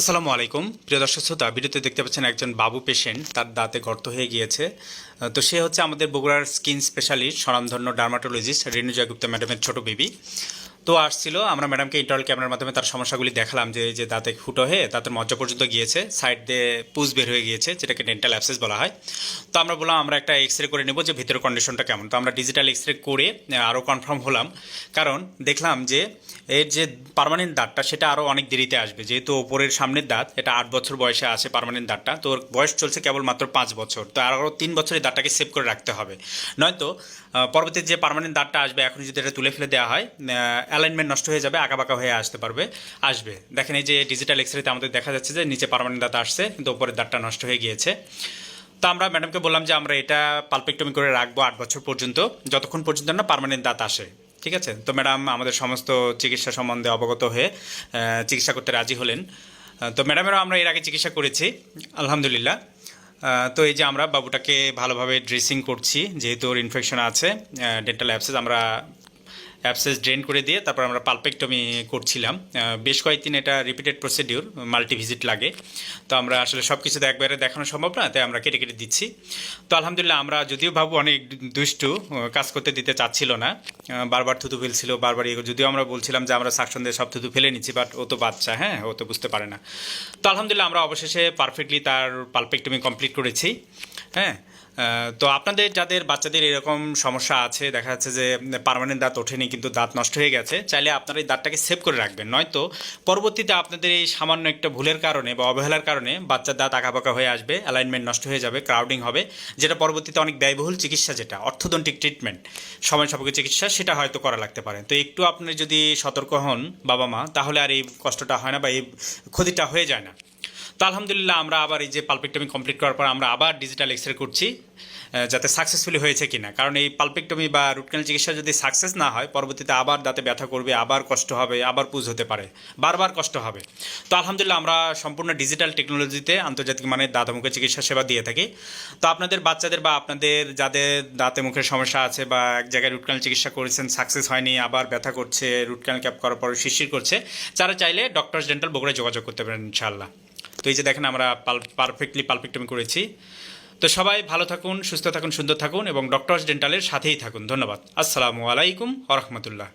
আসসালামু আলাইকুম। প্রিয় দর্শক শ্রোতা, ভিডিওতে দেখতে পাচ্ছেন একজন বাবু পেশেন্ট তার দাঁতে গর্ত হয়ে গিয়েছে। তো সে হচ্ছে আমাদের বগুড়ার স্কিন স্পেশালিস্ট স্বনামধন্য ডার্মাটোলজিস্ট রেণুজয় গুপ্তা ম্যাডামের ছোট বেবি তো আসছিল, আমরা ম্যাডামকে ইন্টারনাল ক্যামেরার মাধ্যমে তার সমস্যাগুলি দেখালাম যে যে দাঁতে ফুটো হয়ে দাঁতের মজ্জা পর্যন্ত গিয়েছে সাইড দিয়ে পুজ বের হয়ে গিয়েছে, যেটাকে ডেন্টাল অ্যাপসেস বলা হয়। তো আমরা বললাম, আমরা একটা এক্স রে করে নেব যে ভিতরের কন্ডিশনটা কেমন। তো আমরা ডিজিটাল এক্স রে করে আরও কনফার্ম হলাম। কারণ দেখলাম যে, এর যে পারমানেন্ট দাঁতটা, সেটা আরও অনেক দেরিতে আসবে। যেহেতু ওপরের সামনের দাঁত, এটা আট বছর বয়সে আসে পার্মানেন্ট দাঁতটা, তো ওর বয়স চলছে কেবল মাত্র পাঁচ বছর। তো আরও তিন বছর এই দাঁতটাকে সেভ করে রাখতে হবে। নয়তো পরবর্তীতে যে পারমানেন্ট দাঁতটা আসবে এখন যদি এটা তুলে ফেলে দেওয়া হয় অ্যালাইনমেন্ট নষ্ট হয়ে যাবে, আঁকাবাঁকা হয়ে আসতে পারবে, আসবে। দেখেন এই যে ডিজিটাল এক্স রেতে আমাদের দেখা যাচ্ছে যে নিচে পার্মানেন্ট দাঁত আসছে, কিন্তু ওপরের দাঁতটা নষ্ট হয়ে গিয়েছে। তো আমরা ম্যাডামকে বললাম যে আমরা এটা পালপেক্টমি করে রাখব আট বছর পর্যন্ত, যতক্ষণ পর্যন্ত না পার্মানেন্ট দাঁত আসে, ঠিক আছে? তো ম্যাডাম আমাদের সমস্ত চিকিৎসা সম্বন্ধে অবগত হয়ে চিকিৎসা করতে রাজি হলেন। তো ম্যাডামেরও আমরা এর আগে চিকিৎসা করেছি, আলহামদুলিল্লাহ। তো এই যে আমরা বাবুটাকে ভালোভাবে ড্রেসিং করছি, যেহেতু ওর ইনফেকশন আছে ডেন্টাল অ্যাপসেস আমরা অ্যাপসেস ড্রেন করে দিয়ে তারপর আমরা পালপেক্টমি করছিলাম। বেশ কয়েকদিন এটা রিপিটেড প্রসিডিউর, মাল্টি ভিজিট লাগে। তো আমরা আসলে সব কিছু তো একবারে দেখানো সম্ভব না, তাই আমরা কেটে কেটে দিচ্ছি। তো আলহামদুলিল্লাহ আমরা যদিও ভাবু অনেক দুষ্টু কাজ করতে দিতে চাচ্ছিল না। বারবার থুতু ফেলছিল, বারবার ইয়ে যদিও আমরা বলছিলাম যে আমরা সাকশন দিয়ে সব থুতু ফেলে নিচ্ছি, বাট ও তো বাচ্চা হ্যাঁ ও তো বুঝতে পারে না। তো আলহামদুলিল্লাহ আমরা অবশেষে পারফেক্টলি তার পালপেক্টমি কমপ্লিট করেছি হ্যাঁ। তো আপনাদের যাদের বাচ্চাদের এরকম সমস্যা আছে, দেখা যাচ্ছে যে পার্মানেন্ট দাঁত ওঠেনি কিন্তু দাঁত নষ্ট হয়ে গেছে, চাইলে আপনারা এই দাঁতটাকে সেভ করে রাখবেন। নয়তো পরবর্তীতে আপনাদের এই সামান্য একটা ভুলের কারণে বা অবহেলার কারণে বাচ্চার দাঁত আঁকাবাঁকা হয়ে আসবে অ্যালাইনমেন্ট নষ্ট হয়ে যাবে ক্রাউডিং হবে, যেটা পরবর্তীতে অনেক ব্যয়বহুল চিকিৎসা যেটা অর্থোদন্টিক ট্রিটমেন্ট সময় সাপেক্ষ চিকিৎসা, সেটা হয়তো করা লাগতে পারে। তো একটু আপনি যদি সতর্ক হন বাবা মা তাহলে আর এই কষ্টটা হয় না বা এই ক্ষতিটা হয়ে যায় না। তো আলহামদুলিল্লাহ আমরা আবার এই যে পালপেক্টমি কমপ্লিট করার পর আমরা আবার ডিজিটাল এক্স রে করছি যাতে সাকসেসফুলি হয়েছে কিনা। কারণ এই পালপেক্টমি বা রুট ক্যানাল চিকিৎসা যদি সাকসেস না হয়, পরবর্তীতে আবার দাঁতে ব্যথা করবে, আবার কষ্ট হবে, আবার পুজ হতে পারে, বারবার কষ্ট হবে। তো আলহামদুলিল্লাহ আমরা সম্পূর্ণ ডিজিটাল টেকনোলজিতে আন্তর্জাতিক মানের দাঁত মুখে চিকিৎসা সেবা দিয়ে থাকি। তো আপনাদের বাচ্চাদের বা আপনাদের যাদের দাঁতে মুখের সমস্যা আছে বা এক জায়গায় রুট ক্যানাল চিকিৎসা করেছেন সাকসেস হয়নি, আবার ব্যথা করছে রুট ক্যানাল ক্যাপ করার পর শিরশির করছে, তারা চাইলে ডক্টরস ডেন্টাল বগুড়ায় যোগাযোগ করতে পারেন ইনশাআল্লাহ। তো এই যে দেখেন আমরা পাল পারফেক্টলি পালপেক্টমি করেছি। তো সবাই ভালো থাকুন, সুস্থ থাকুন, সুন্দর থাকুন এবং ডক্টরস ডেন্টালের সাথেই থাকুন। ধন্যবাদ। আসসালামু আলাইকুম আ রহমতুল্লাহ।